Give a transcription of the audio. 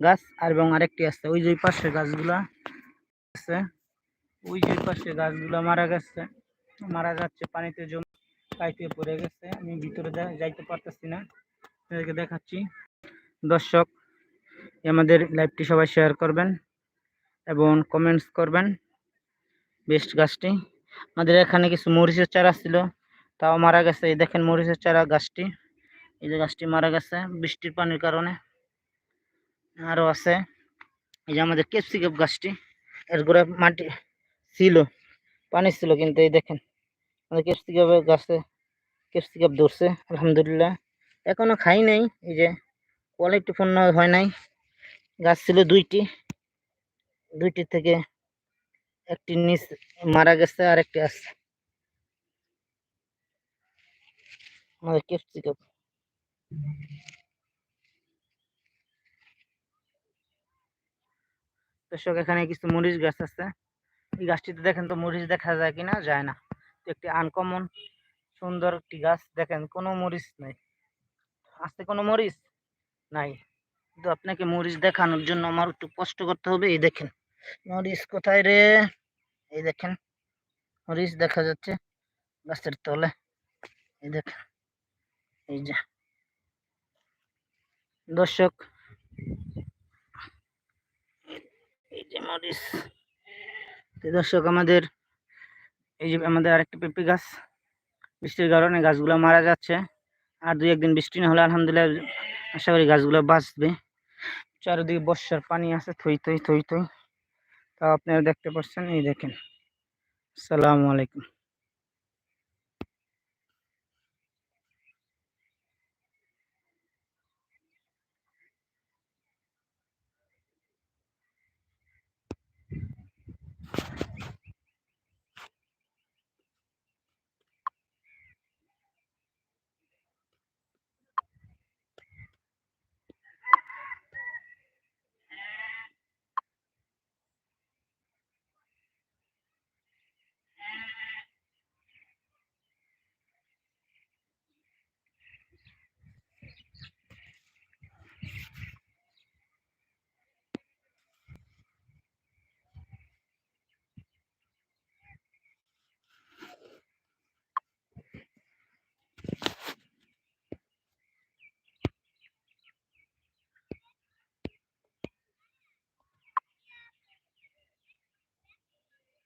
গাছ আর এবং আরেকটি আছে। ওই যে পাশে গাছগুলা আছে। ওই যে পাশে গাছগুলা মারা গেছে। মারা যাচ্ছে, পানিতে জমে পাইপে পড়ে গেছে। আমি ভিতরে যাইতে পারতেছি না। আপনাদেরকে দেখাচ্ছি। দর্শক আমাদের লাইভটি সবাই শেয়ার করবেন এবং কমেন্টস করবেন। বেস্ট গাছটি। আমাদের এখানে কিছু মরিচের চারা ছিল, তাও মারা গেছে। এই দেখেন মরিচের চারা গাছটি। এই যে গাছটি মারা গেছে বৃষ্টির পানির কারণে। আরও আছে। এই যে আমাদের ক্যাপসিকাম গাছটি, এর গোড়ায় মাটি ছিল, পানি ছিল কিন্তু এই দেখেন, আমাদের ক্যাপসিকামের গাছে ক্যাপসিকাম ধরছে, আলহামদুলিল্লাহ। এখনও খাই নাই, এই যে কোয়ালিটি পূর্ণ হয় নাই। গাছ ছিল দুইটি দুইটি থেকে একটি নিচ মারা গেছে আর একটি আছে। আমাদের ক্যাপসিকাম দর্শক এখানে কিছু মরিচ গাছ আছে। এই গাছটিতে দেখেন তো মরিচ দেখা যায় কিনা? যায় না। তো একটি আনকমন সুন্দর একটি গাছ। দেখেন, কোনো মরিচ নাই। আসতে কোনো মরিচ নাই। কিন্তু আপনাকে মরিচ দেখানোর জন্য আমার একটু কষ্ট করতে হবে। এই দেখেন, মরিচ কোথায় রে? এই দেখেন, মরিচ দেখা যাচ্ছে গাছের তলে। এই দেখেন, এই যে। দর্শক এই যে দর্শক, আমাদের এই যে আমাদের আরেকটি পেঁপে গাছ, বৃষ্টির কারণে গাছগুলো মারা যাচ্ছে। আর দুই একদিন বৃষ্টি না হলে আলহামদুলিল্লাহ আশা করি গাছগুলো বাঁচবে। চারিদিকে বর্ষার পানি আছে, থই থই থই থই। তা আপনারা দেখতে পাচ্ছেন, এই দেখেন। আসসালামু আলাইকুম।